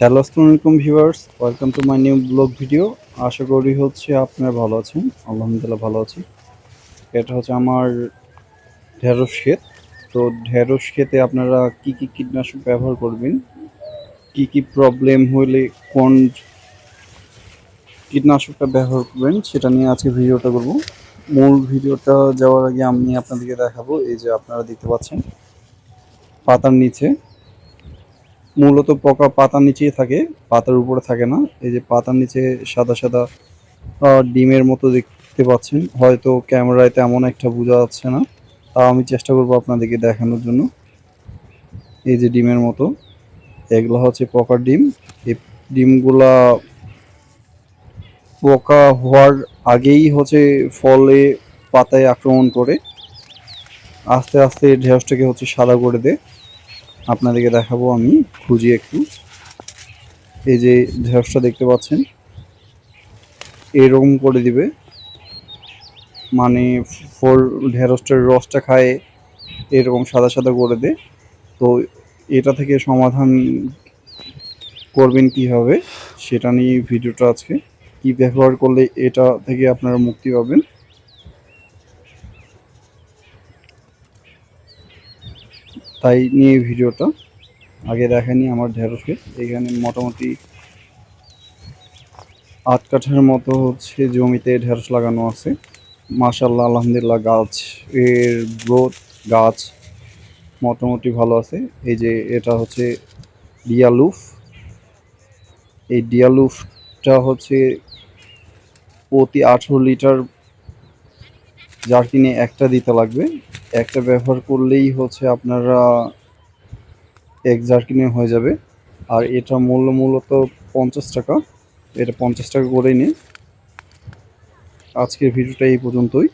Hello, আসসালামু আলাইকুম viewers, welcome to my new blog video. আশা করি হচ্ছে আপনারা ভালো আছেন, আলহামদুলিল্লাহ ভালো আছি। এটা হচ্ছে আমার ঢেঁড়স ক্ষেত। তো ঢেঁড়স ক্ষেতে আপনারা কি কি কীটনাশক ব্যবহার করবেন? কি কি প্রবলেম হলে কোন কীটনাশকটা ব্যবহার করবেন, সেটা নিয়ে আজকে ভিডিওটা করব। মূল ভিডিওটা যাওয়ার আগে আমি আপনাদেরকে দেখাবো, এই যে আপনারা দেখতে পাচ্ছেন, পাতার নিচে। মূলত পোকা পাতার নিচেই থাকে, পাতার উপরে থাকে না। এই যে পাতার নিচে সাদা সাদা ডিমের মতো দেখতে পাচ্ছেন। হয়তো ক্যামেরায় তেমন একটা বোঝা যাচ্ছে না। তাও আমি চেষ্টা করব আপনাদেরকে দেখানোর জন্য। এই যে ডিমের মতো। এগুলো হচ্ছে পোকার ডিম। এই ডিমগুলা পোকা হওয়ার আগেই হচ্ছে ফলে পাতায় আক্রমণ করে। আস্তে আস্তে ঢেঁড়সটাকে হচ্ছে সাদা করে দেয়। আপনাদেরকে দেখাবো আমি, খুঁজি একটু। এই যে ঢেঁড়সটা দেখতে পাচ্ছেন, এরকম করে দিবে। মানে ফল ঢেঁড়সটার রসটা খায়, এরকম সাদা সাদা করে দে। তো এটা থেকে সমাধান করবেন কীভাবে, সেটা নিয়ে ভিডিওটা আজকে। কি ব্যবহার করলে এটা থেকে আপনারা মুক্তি পাবেন তাই নিয়ে ভিডিওটা। আগে দেখানি আমার ঢেঁড়সকে। এখানে মোটামুটি আট কাঠার মতো হচ্ছে জমিতে ঢেঁড়স লাগানো আছে। মাশাল্লাহ আলহামদুলিল্লাহ গাছ এর গ্রোথ গাছ মোটামুটি ভালো আছে। এই যে এটা হচ্ছে ডিয়ালুফ এই ডিয়ালুফটা হচ্ছে প্রতি আঠেরো লিটার জার্কিনে একটা দিতে লাগবে। একটা ব্যবহার করলেই হচ্ছে আপনারা এক জার্কিনে হয়ে যাবে। আর এটা মূল্য মূলত পঞ্চাশ টাকা। এটা পঞ্চাশ টাকা করেই নিন। আজকের ভিডিওটা এই পর্যন্তই।